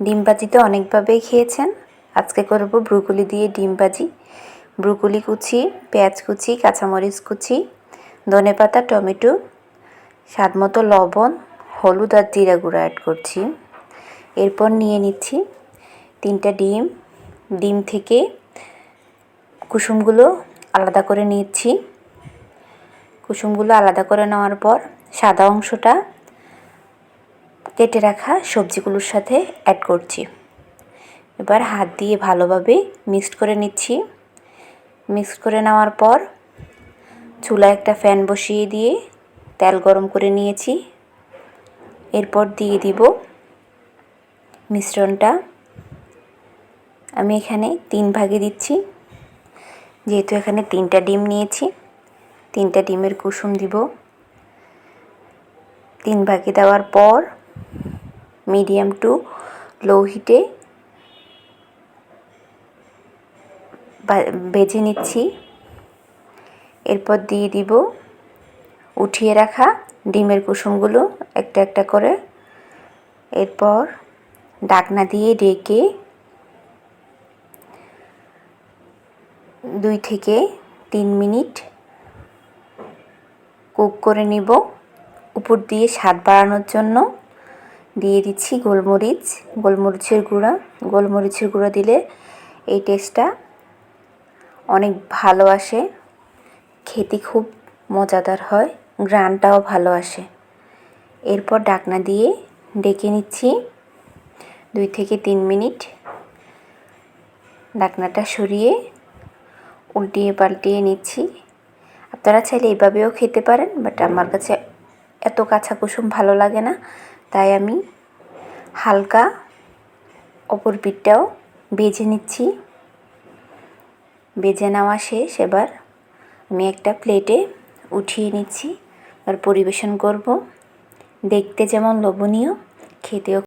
ডিম ভাজি তো অনেকভাবেই খেয়েছেন। আজকে করব ব্রুকুলি দিয়ে ডিম ভাজি ব্রুকুলি কুচি, পেঁয়াজ কুচি, কাঁচামরিচ কুচি ধনেপাতা টমেটো, স্বাদ মতো লবণ, হলুদ আর জিরা গুঁড়ো অ্যাড করছি। এরপর নিয়ে নিচ্ছি তিনটা ডিম। ডিম থেকে কুসুমগুলো আলাদা করে নিচ্ছি। কুসুমগুলো আলাদা করে নেওয়ার পর সাদা অংশটা কেটে রাখা সবজিগুলোর সাথে অ্যাড করছি। এবার হাত দিয়ে ভালোভাবে মিক্সড করে নিচ্ছি। মিক্সড করে নেওয়ার পর চুলা একটা ফ্যান বসিয়ে দিয়ে তেল গরম করে নিয়েছি। এরপর দিয়ে দিব মিশ্রণটা। আমি এখানে তিন ভাগে দিচ্ছি। যেহেতু এখানে তিনটা ডিম নিয়েছি, তিনটা ডিমের কুসুম দিব। তিন ভাগে দেওয়ার পর মিডিয়াম টু লো হিটে ভেজে নিচ্ছি। এরপর দিয়ে দিব উঠিয়ে রাখা ডিমের কুসুমগুলো একটা একটা করে। এরপর ডাকনা দিয়ে ডেকে দুই থেকে তিন মিনিট কুক করে নিব। উপর দিয়ে স্বাদ বাড়ানোর জন্য দিয়ে দিচ্ছি গোলমরিচ, গোলমরিচের গুঁড়া। গোলমরিচের গুঁড়া দিলে এই টেস্টটা অনেক ভালো আসে। খেতে খুব মজাদার হয় গ্রানটাও ভালো আসে। এরপর ডাকনা দিয়ে ডেকে নিচ্ছি দুই থেকে তিন মিনিট। ডাকনাটা সরিয়ে উল্টিয়ে পাল্টিয়ে নিচ্ছি। আপনারা চাইলে এইভাবেও খেতে পারেন, বাট আমার কাছে এত কাঁচা কুসুম ভালো লাগে না। তাই আমি হালকা অপর পিঠটাও বেজে নিচ্ছি। বেজে নেওয়া শেষ, এবার আমি একটা প্লেটে উঠিয়ে নিচ্ছি আর পরিবেশন করব। দেখতে যেমন লোভনীয়, খেতেও